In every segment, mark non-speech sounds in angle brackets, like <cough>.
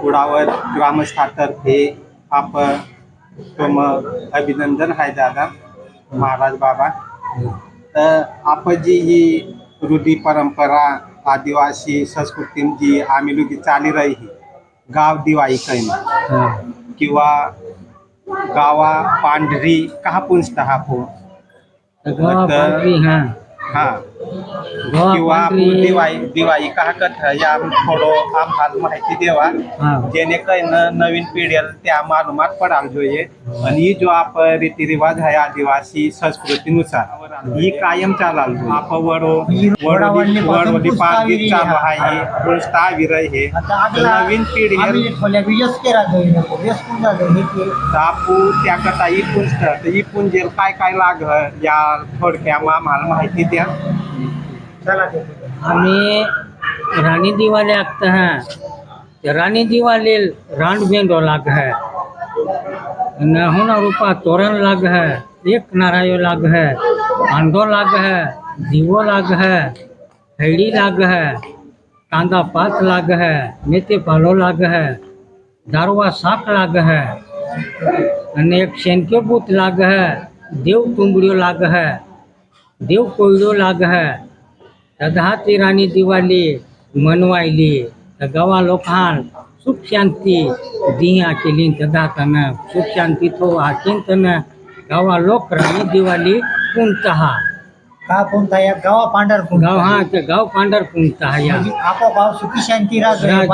कुडावर ग्रामस्थातर्फे आप तुम अभिनंदन आहे दादा महाराज बाबा. तर आपण जी ही रूढी परंपरा आदिवासी संस्कृती जी आम्ही लोक चाली रही गाव दिवाळी कैन किंवा गावा पांढरी कहा पुंजत हा. किंवा दिवाळी दिवाळी का कथा या थोडं आम्हाला माहिती देवा. जेणे जेणेकरून नवीन पिढीला त्या मालूमात पडायला जोईये आणि ही जो आप रीतिरिवाज आहे आदिवासी संस्कृतीनुसार ही कायम चालाल आप वडो वडोली वडोली चालू आहे पुरुषतावीर हे. नवीन पिढी आपू त्या कथा ही पुस्त ही पुंजेल काय काय लाग या थोडक्या आम्हाला माहिती द्या. आम्ही रानी दिवाले आखते हैं ते रानी दिवाले रांड बेंडो लाग है न होना रूपा तोरण लाग है एक नारायो लाग है आंडो लाग है दीवो लाग है हैड़ी लाग है कांदा पात लाग है मेथे पालो लाग है दारवा શાક લાગ હે અને એક શેનક્યો બૂથ લાગ હે દેવ તુંબડીઓ લાગ હે દેવ કોયડો લાગ હે राहती राणी दिवाली मनवायली गवा लोकान सुख शांती दिया केली तदातन सुख शांती थो आचिंतन गावा लोक राणी दिवाली पुणतहा का कोणता या? गावा पांढरपूर गाव हा गाव पांढर पुणतहा या. म्हणजे आपो गाव सुखी शांती राहतोय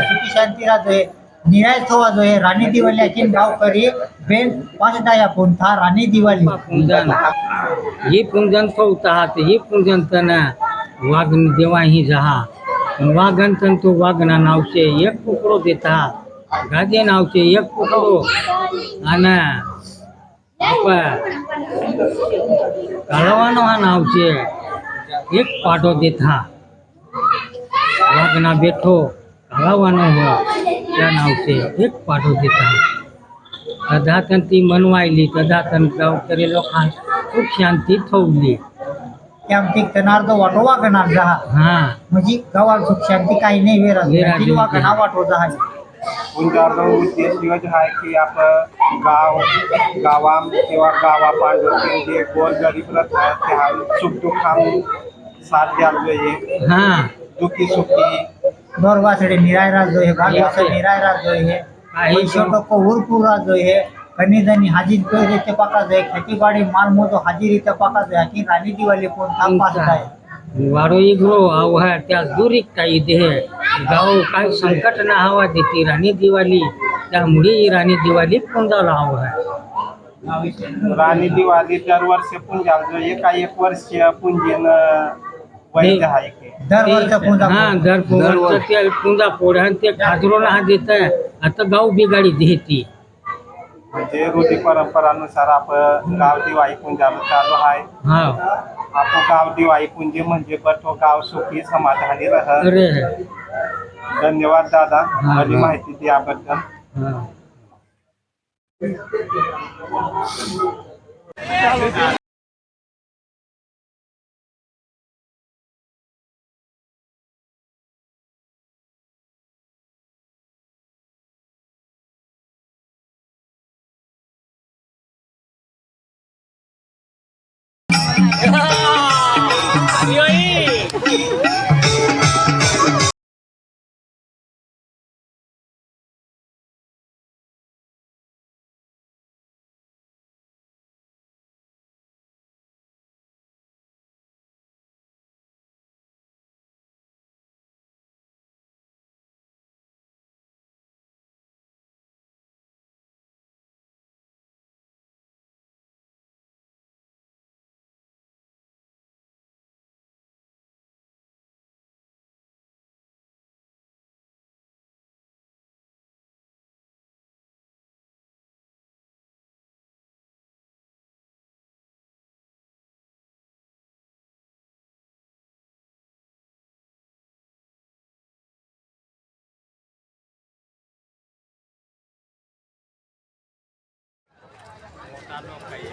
सुखी शांती राहतोय निराश थोवा जो आहे राणी दिवाळी अचिन गाव करी बेन पाचदा या पुंथा राणी दिवाळी पुंजन. ही पुंजन थो उतहा ही पुंजन तन. વાઘન દેવાહી જહા. વાઘન તંતુ વાઘના નાવ છે એક ટુકડો દેતા. ગાજે નાવ છે એક ટુકડો. અને કાળવાનો આ નાવ છે એક પાટો દેતા. વાઘના બેઠો કાળવાનો હો ત્યાં નાવ છે એક પાટો દેતા. તદાતનથી મનવાયેલી તદાતન કરેલો ખાસ સુખ શાંતિ થવલી की आमची कणार्ध वाटो वाकणार जहा. हा. म्हणजे गावाला सुख शांती काही नाही विराज विराज. वाकणा वाटो जहा. उनका हम लोगों आप गांव गावा गावा पांडुरती जे गोर गरीब राहतात सुख दुःख हम साथ द्याल पाहिजे हा. दुःखी निराय राज हे भाग वासडे निराय राज हे आहे तो. वैश्य हे ખનીધની હાજી કઈ રીતે પાકા જાય ખેતીવાડી માલ મોટો હાજી રીતે પાકા જાય આખી રાની દિવાળી કોણ થાપાસ થાય वारो इग्रो आव है त्या दुरीक काही देह गाव काय संकट ना हवा देती राणी दिवाळी त्यामुळे ही राणी दिवाळी पुंजाला हवं है राणी दिवाळी दर वर्ष पुंजाला જોઈએ का एक वर्ष पुंजीन वैध आहे की દર વર્ષે પૂંજા हा दर पुंजा ते पुंजा पोड आणि ते खाजरो ना देत आता गाव बिगाडी देती म्हणजे रूढी परंपरानुसार आपण गाव दिवाळी पुंजाला चालू आहे. हा. आपण गाव दिवाळी पुंजी म्हणजे तो गाव सुखी समाधानी राहत अरे. धन्यवाद दादा हा, माझी हा. माहिती दिल्याबद्दल हा.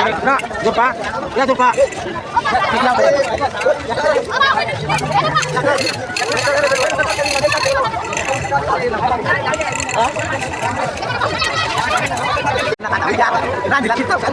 Nak, jom. Ya jom pak. Nanti kita kan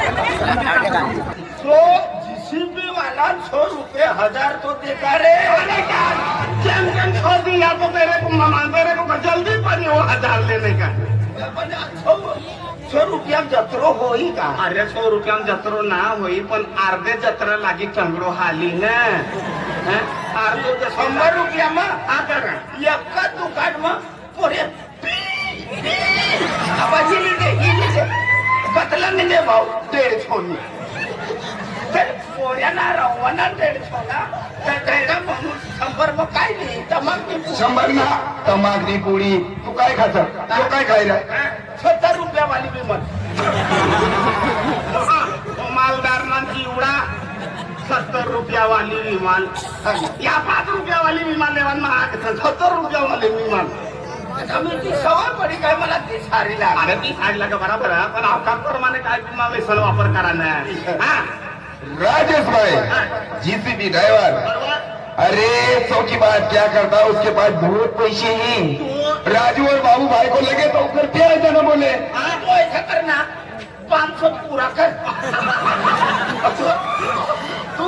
तो जीसीबी वाला सौ रुपए हजार तो देता रे। जन जन सौ दिया तो तेरे को ममा तेरे को जल्दी पड़ी वो हो, हजार लेने का। सौ रुपया जत्रो हो ही का। अरे सौ रुपया जत्रो ना होई पण अर्धे जत्रा लागी चंगडो हाली ना। हं? अर्धे ज- शंभर रुपया मग आता का एका दुकान मग पोरे आवाज कतला भाऊ डेढ़ सोनी पोऱ्यांना रवाना डेढ़ सोना त्याला म्हणून शंभर मग काय नाही तमाक शंभर ना पोळी तू काय खात तू काय खायला? सत्तर रुपया वाली विमान मालदार ना चिवडा सत्तर रुपया वाली विमान या पाच रुपया वाली विमान लेवा महाग सत्तर रुपया वाली विमान. ती सवय पडी काय मला ती सारी लाग अरे ती सारी लाग बरोबर आहे, पण अवकाश प्रमाणे काय तुम्हाला व्यसन वापर करा ना. हा? राजेश भाई जीसीबी ड्राइवर अरे चौकी बात क्या करता उसके पास बहुत पैसे हैं। राजू और बाबू भाई को लगे तो करते हैं जना बोले। हाँ? तो ऐसा करना पाँच सौ पूरा कर। <laughs> तू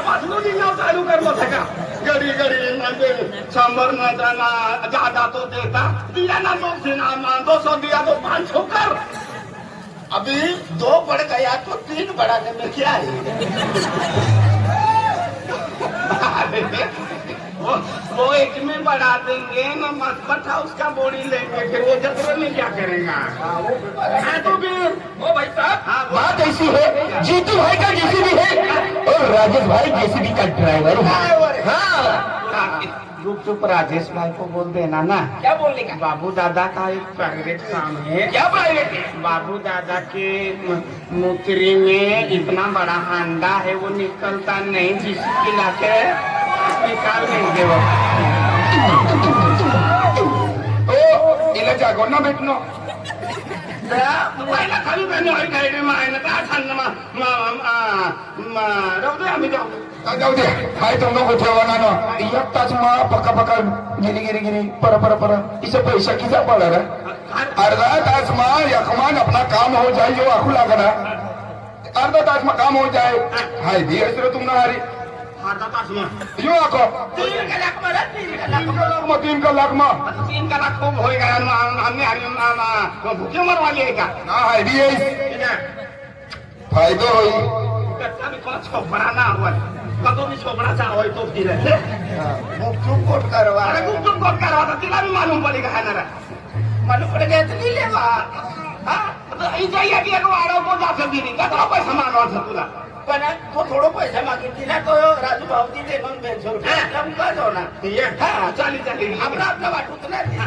पासून निघाव चालू कर मग का? घरी घरी म्हणजे शंभर न जाना ज्यादा तो देता. दिया ना दो दिना ना दो सौ दिया तो पाँच सौ कर. अभी दो बढ़ गया तो तीन बढ़ाने में क्या है वो एक में बढ़ा देंगे ना मत बैठा उसका बोरी लेंगे फिर वो जतरे में क्या करेगा? हाँ तो फिर ओ भाई साहब। हाँ बात ऐसी है जीतू भाई का जेसीबी है। और राजेश भाई जेसीबी का ड्राइवर है। हाँ। चुप चुप राजेश भाई को बोल देना ना। क्या बोलने का? बाबू दादा का एक प्राइवेट काम है। क्या प्राइवेट है? बाबू दादा के म- में इतना बड़ा हांडा है वो निकलता नहीं जिसकी लाके निकाल देंगे वो। ओ इला जागो ना बैठनो पहिला खाली काय दे आम्ही जाऊ. जाऊ दे. हाय तो नको ना एक तास मा पक्का पक्का गिरी गिरी गिरी पर पर पर. इसे पैसा किसा पड़ा रे? अर्धा तास मा यकमान अपना काम हो जाए जो आखू लागना अर्धा तास मा काम हो जाए हाय भी ऐसे तुम हारी. अर्धा तास मग यो आको तीन कलाक मला तीन कलाक तीन कलाक में तीन कलाक में आता तीन कलाक खूप होई गया आम्ही आणि भुके मरवाली आहे का ना हाय भी ऐस ठीक आहे फायदो होई आम्ही कोणा छोपडा ना आवड का तुम्ही छोपडाचा आवड तो फिरे चुप कोट करवा अरे गुपचूप कोण करा आता तिला मी मालूम पडे का खाणार मालूम पडे का लिहिले बा हा इथे एक एक वाढवतो जातो गिरी कसा पैसा मागवायचा तुला पण तो थोडं पैसा मागितली ना तो राजू भाऊ तिथे दोन बेनशे रुपये. आपला मुकाच होणार. हा. चालेल चालेल. आपला आपला वाटूच नाही.